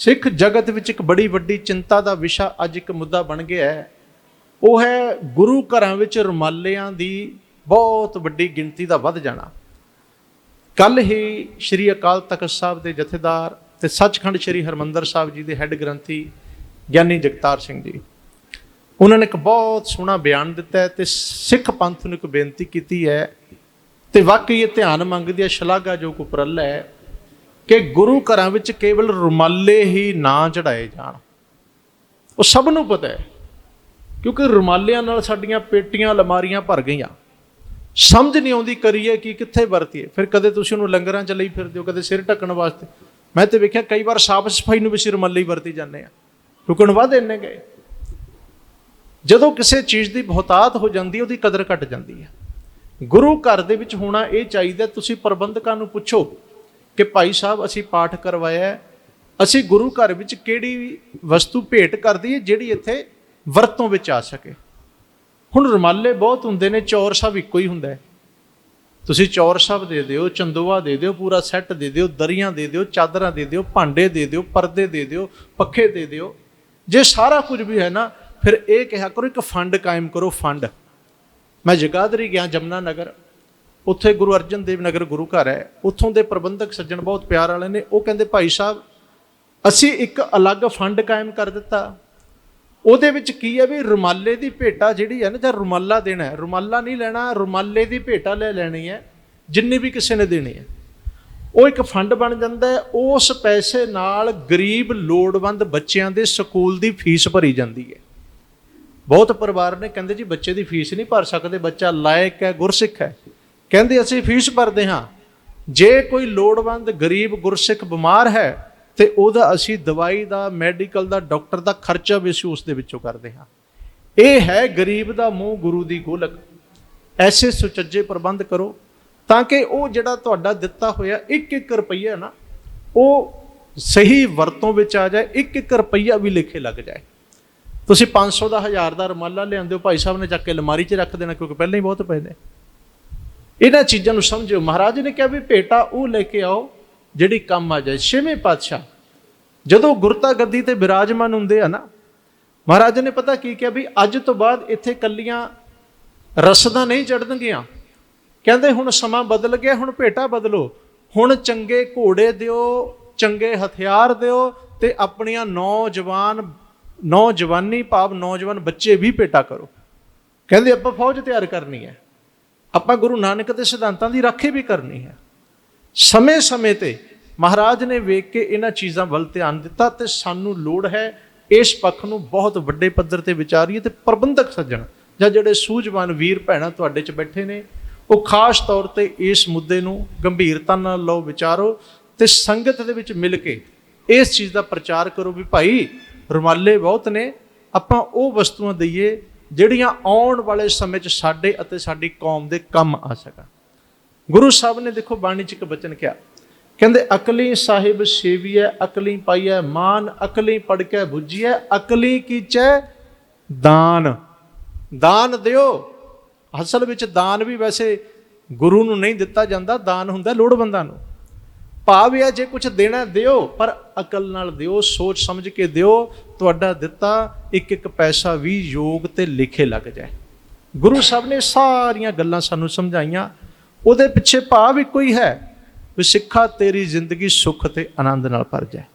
ਸਿੱਖ ਜਗਤ ਵਿੱਚ ਇੱਕ ਬੜੀ ਵੱਡੀ ਚਿੰਤਾ ਦਾ ਵਿਸ਼ਾ ਅੱਜ ਇੱਕ ਮੁੱਦਾ ਬਣ ਗਿਆ ਹੈ। ਉਹ ਹੈ ਗੁਰੂ ਘਰਾਂ ਵਿੱਚ ਰੁਮਾਲਿਆਂ ਦੀ ਬਹੁਤ ਵੱਡੀ ਗਿਣਤੀ ਦਾ ਵੱਧ ਜਾਣਾ। ਕੱਲ ਹੀ ਸ੍ਰੀ ਅਕਾਲ ਤਖਤ ਸਾਹਿਬ ਦੇ ਜਥੇਦਾਰ ਤੇ ਸੱਚਖੰਡ ਸ੍ਰੀ ਹਰਮੰਦਰ ਸਾਹਿਬ ਜੀ ਦੇ ਹੈੱਡ ਗ੍ਰੰਥੀ ਗਿਆਨੀ ਜਗਤਾਰ ਸਿੰਘ ਜੀ, ਉਹਨਾਂ ਨੇ ਇੱਕ ਬਹੁਤ ਸੋਹਣਾ ਬਿਆਨ ਦਿੱਤਾ ਹੈ ਤੇ ਸਿੱਖ ਪੰਥ ਨੂੰ ਇੱਕ ਬੇਨਤੀ ਕੀਤੀ ਹੈ ਤੇ ਵਾਕਈ ਇਹ ਧਿਆਨ ਮੰਗਦੀ ਹੈ ਸ਼ਲਾਘਾਯੋਗ ਉਪਰਲਾ ਹੈ। ਕਿ ਗੁਰੂ ਘਰਾਂ ਵਿੱਚ ਕੇਵਲ ਰੁਮਾਲੇ ਹੀ ਨਾ ਚੜਾਏ ਜਾਣ। ਉਹ ਸਭ ਨੂੰ ਪਤਾ ਹੈ, ਕਿਉਂਕਿ ਰੁਮਾਲਿਆਂ ਨਾਲ ਸਾਡੀਆਂ ਪੇਟੀਆਂ ਅਲਮਾਰੀਆਂ ਭਰ ਗਈਆਂ। ਸਮਝ ਨਹੀਂ ਆਉਂਦੀ ਕਰੀਏ ਕਿ, ਕਿੱਥੇ ਵਰਤੀਏ ਫਿਰ ਕਦੇ ਤੁਸੀਂ ਉਹਨੂੰ ਲੰਗਰਾਂ ਚ ਲਈ ਫਿਰਦੇ ਹੋ, ਕਦੇ ਸਿਰ ਢੱਕਣ ਵਾਸਤੇ। ਮੈਂ ਤੇ ਵੇਖਿਆ ਕਈ ਵਾਰ ਸਾਫ਼ ਸਫ਼ਾਈ ਨੂੰ ਵੀ ਸਿਰ ਮੱਲੇ ਹੀ ਵਰਤੀ ਜਾਂਦੇ ਆ ਰੁਕਣ ਵਾਦ ਇੰਨੇ ਗਏ। ਜਦੋਂ ਕਿਸੇ ਚੀਜ਼ ਦੀ ਬਹੁਤਾਤ ਹੋ ਜਾਂਦੀ ਉਹਦੀ ਕਦਰ ਘਟ ਜਾਂਦੀ ਹੈ। ਗੁਰੂ ਘਰ ਦੇ ਵਿੱਚ ਹੋਣਾ ਇਹ ਚਾਹੀਦਾ, ਤੁਸੀਂ ਪ੍ਰਬੰਧਕਾਂ ਨੂੰ ਪੁੱਛੋ ਕਿ ਭਾਈ ਸਾਹਿਬ ਅਸੀਂ ਪਾਠ ਕਰਵਾਇਆ ਅਸੀਂ ਗੁਰੂ ਘਰ ਵਿੱਚ ਕਿਹੜੀ ਵਸਤੂ ਭੇਟ ਕਰਦੀ ਹੈ ਜਿਹੜੀ ਇੱਥੇ ਵਰਤੋਂ ਵਿੱਚ ਆ ਸਕੇ। ਹੁਣ ਰੁਮਾਲੇ ਬਹੁਤ ਹੁੰਦੇ ਨੇ, ਚੌਰ ਸਾਹਿਬ ਇੱਕੋ ਹੀ ਹੁੰਦਾ ਹੈ। ਤੁਸੀਂ ਚੌਰ ਸਾਹਿਬ ਦੇ ਦਿਓ, ਚੰਦੋਆ ਦੇ ਦਿਓ, ਪੂਰਾ ਸੈੱਟ ਦੇ ਦਿਓ, ਦਰੀਆਂ ਦੇ ਦਿਓ, ਚਾਦਰਾਂ ਦੇ ਦਿਓ, ਭਾਂਡੇ ਦੇ ਦਿਓ, ਪਰਦੇ ਦੇ ਦਿਓ, ਪੱਖੇ ਦੇ ਦਿਓ। ਜੇ ਸਾਰਾ ਕੁਝ ਵੀ ਹੈ ਨਾ, ਫਿਰ ਇਹ ਕਿਹਾ ਕਰੋ, ਇੱਕ ਫੰਡ ਕਾਇਮ ਕਰੋ, ਫੰਡ। ਮੈਂ ਜਗਾਦਰੀ ਗਿਆ ਜਮਨਾ ਨਗਰ। ਉੱਥੇ ਗੁਰੂ ਅਰਜਨ ਦੇਵ ਨਗਰ ਗੁਰੂ ਘਰ ਹੈ, ਉੱਥੋਂ ਦੇ ਪ੍ਰਬੰਧਕ ਸੱਜਣ ਬਹੁਤ ਪਿਆਰ ਵਾਲੇ ਨੇ, ਉਹ ਕਹਿੰਦੇ ਭਾਈ ਸਾਹਿਬ, ਅਸੀਂ ਇੱਕ ਅਲੱਗ ਫੰਡ ਕਾਇਮ ਕਰ ਦਿੱਤਾ। ਉਹਦੇ ਵਿੱਚ ਕੀ ਹੈ ਵੀ ਰੁਮਾਲੇ ਦੀ ਭੇਟਾ ਜਿਹੜੀ ਹੈ ਨਾ, ਜਾਂ ਰੁਮਾਲਾ ਦੇਣਾ ਹੈ, ਰੁਮਾਲਾ ਨਹੀਂ ਲੈਣਾ, ਰੁਮਾਲੇ ਦੀ ਭੇਟਾ ਲੈ ਲੈਣੀ ਹੈ, ਜਿੰਨੀ ਵੀ ਕਿਸੇ ਨੇ ਦੇਣੀ ਹੈ। ਉਹ ਇੱਕ ਫੰਡ ਬਣ ਜਾਂਦਾ ਹੈ, ਉਸ ਪੈਸੇ ਨਾਲ ਗਰੀਬ ਲੋੜਵੰਦ ਬੱਚਿਆਂ ਦੇ ਸਕੂਲ ਦੀ ਫੀਸ ਭਰੀ ਜਾਂਦੀ ਹੈ। ਬਹੁਤ ਪਰਿਵਾਰ ਨੇ ਕਹਿੰਦੇ ਜੀ, ਬੱਚੇ ਦੀ ਫੀਸ ਨਹੀਂ ਭਰ ਸਕਦੇ, ਬੱਚਾ ਲਾਇਕ ਹੈ, ਗੁਰਸਿੱਖ ਹੈ। ਕਹਿੰਦੇ ਅਸੀਂ ਫੀਸ ਭਰਦੇ ਹਾਂ। ਜੇ ਕੋਈ ਲੋੜਵੰਦ ਗਰੀਬ ਗੁਰਸਿੱਖ ਬਿਮਾਰ ਹੈ, ਤੇ ਉਹਦਾ ਅਸੀਂ ਦਵਾਈ ਦਾ, ਮੈਡੀਕਲ ਦਾ, ਡਾਕਟਰ ਦਾ ਖਰਚਾ ਵੀ ਅਸੀਂ ਉਸ ਦੇ ਵਿੱਚੋਂ ਕਰਦੇ ਹਾਂ। ਇਹ ਹੈ ਗਰੀਬ ਦਾ ਮੂੰਹ ਗੁਰੂ ਦੀ ਗੋਲਕ। ਐਸੇ ਸੁਚੱਜੇ ਪ੍ਰਬੰਧ ਕਰੋ, ਤਾਂ ਕਿ ਉਹ ਜਿਹੜਾ ਤੁਹਾਡਾ ਦਿੱਤਾ ਹੋਇਆ ਇੱਕ ਇੱਕ ਰੁਪਈਆ ਨਾ, ਉਹ ਸਹੀ ਵਰਤੋਂ ਵਿੱਚ ਆ ਜਾਏ ਇੱਕ ਇੱਕ ਰੁਪਈਆ ਵੀ ਲਿਖੇ ਲੱਗ ਜਾਏ। ਤੁਸੀਂ 500 ਦਾ 1000 ਦਾ ਰੁਮਾਲਾ ਲਿਆਂਦੇ ਹੋ, ਭਾਈ ਸਾਹਿਬ ਨੇ ਚੱਕ ਕੇ ਅਲਮਾਰੀ 'ਚ ਰੱਖ ਦੇਣਾ, ਕਿਉਂਕਿ ਪਹਿਲਾਂ ਹੀ ਬਹੁਤ ਪਏ ਨੇ। ਇਹਨਾਂ ਚੀਜ਼ਾਂ ਨੂੰ ਸਮਝਿਓ। ਮਹਾਰਾਜ ਨੇ ਕਿਹਾ ਵੀ ਭੇਟਾ ਉਹ ਲੈ ਕੇ ਆਓ ਜਿਹੜੀ ਕੰਮ ਆ ਜਾਏ। ਛੇਵੇਂ ਪਾਤਸ਼ਾਹ, ਜਦੋਂ ਗੁਰਤਾ ਗੱਦੀ ਤੇ ਬਿਰਾਜਮਾਨ ਹੁੰਦੇ ਆ ਨਾ, ਮਹਾਰਾਜ ਨੇ ਪਤਾ ਕੀ ਕਿਹਾ ਵੀ ਅੱਜ ਤੋਂ ਬਾਅਦ ਇੱਥੇ ਕੱਲੀਆਂ ਰਸਦਾਂ ਨਹੀਂ ਚੜਨਗੀਆਂ ਕਹਿੰਦੇ ਹੁਣ ਸਮਾਂ ਬਦਲ ਗਿਆ, ਹੁਣ ਭੇਟਾ ਬਦਲੋ। ਹੁਣ ਚੰਗੇ ਘੋੜੇ ਦਿਓ, ਚੰਗੇ ਹਥਿਆਰ ਦਿਓ ਤੇ ਆਪਣੀਆਂ ਨੌਜਵਾਨ, ਨੌਜਵਾਨੀ ਭਾਵ ਨੌਜਵਾਨ ਬੱਚੇ ਵੀ ਭੇਟਾ ਕਰੋ। ਕਹਿੰਦੇ ਆਪਾਂ ਫੌਜ ਤਿਆਰ ਕਰਨੀ ਹੈ। ਆਪਾਂ ਗੁਰੂ ਨਾਨਕ ਦੇ ਸਿਧਾਂਤਾਂ ਦੀ ਰਾਖੀ ਵੀ ਕਰਨੀ ਹੈ। ਸਮੇਂ-ਸਮੇਂ ਤੇ ਮਹਾਰਾਜ ਨੇ ਵੇਖ ਕੇ ਇਹਨਾਂ ਚੀਜ਼ਾਂ ਵੱਲ ਧਿਆਨ ਦਿੱਤਾ ਤੇ ਸਾਨੂੰ ਲੋੜ ਹੈ ਇਸ ਪੱਖ ਨੂੰ ਬਹੁਤ ਵੱਡੇ ਪੱਧਰ ਤੇ ਵਿਚਾਰੀਏ ਤੇ ਪ੍ਰਬੰਧਕ ਸੱਜਣ ਜਾਂ ਜਿਹੜੇ ਸੂਝਵਾਨ ਵੀਰ ਭੈਣਾਂ ਤੁਹਾਡੇ 'ਚ ਬੈਠੇ ਨੇ, ਉਹ ਖਾਸ ਤੌਰ ਤੇ ਇਸ ਮੁੱਦੇ ਨੂੰ ਗੰਭੀਰਤਾ ਨਾਲ ਲਓ, ਵਿਚਾਰੋ ਤੇ ਸੰਗਤ ਦੇ ਵਿੱਚ ਮਿਲ ਕੇ ਇਸ ਚੀਜ਼ ਦਾ ਪ੍ਰਚਾਰ ਕਰੋ ਵੀ ਭਾਈ ਰੁਮਾਲੇ ਬਹੁਤ ਨੇ, ਆਪਾਂ ਉਹ ਵਸਤੂਆਂ ਦਈਏ ਜਿਹੜੀਆਂ ਆਉਣ ਵਾਲੇ ਸਮੇਂ 'ਚ ਸਾਡੇ ਅਤੇ ਸਾਡੀ ਕੌਮ ਦੇ ਕੰਮ ਆ ਸਕਣ। ਗੁਰੂ ਸਾਹਿਬ ਨੇ ਦੇਖੋ ਬਾਣੀ 'ਚ ਇੱਕ ਬਚਨ ਕਿਹਾ, ਕਹਿੰਦੇ, ਅਕਲੀ ਸਾਹਿਬ ਸੇਵੀਐ, ਅਕਲੀ ਪਾਈਐ ਮਾਨ, ਅਕਲੀ ਪੜ ਕੇ 부ਜੀਐ ਅਕਲੀ ਕੀਚੈ ਦਾਨ। ਦਾਨ ਦਿਓ। ਅਸਲ ਵਿੱਚ ਦਾਨ ਵੀ ਵੈਸੇ ਗੁਰੂ ਨੂੰ ਨਹੀਂ ਦਿੱਤਾ ਜਾਂਦਾ, ਦਾਨ ਹੁੰਦਾ ਲੋੜਵੰਦਾਂ ਨੂੰ। ਭਾਵ ਇਹ ਹੈ, ਜੇ ਕੁਝ ਦੇਣਾ ਦਿਓ, ਪਰ ਅਕਲ ਨਾਲ ਦਿਓ, ਸੋਚ ਸਮਝ ਕੇ ਦਿਓ, ਤੁਹਾਡਾ ਦਿੱਤਾ ਇੱਕ ਇੱਕ ਪੈਸਾ ਵੀ ਯੋਗ ਤੇ ਲਿਖੇ ਲੱਗ ਜਾਏ। ਗੁਰੂ ਸਾਹਿਬ ਨੇ ਸਾਰੀਆਂ ਗੱਲਾਂ ਸਾਨੂੰ ਸਮਝਾਈਆਂ। ਉਹਦੇ ਪਿੱਛੇ ਭਾਵ ਇੱਕੋ ਹੀ ਹੈ ਵੀ ਸਿੱਖਾ ਤੇਰੀ ਜ਼ਿੰਦਗੀ ਸੁੱਖ ਤੇ ਆਨੰਦ ਨਾਲ ਭਰ ਜਾਏ।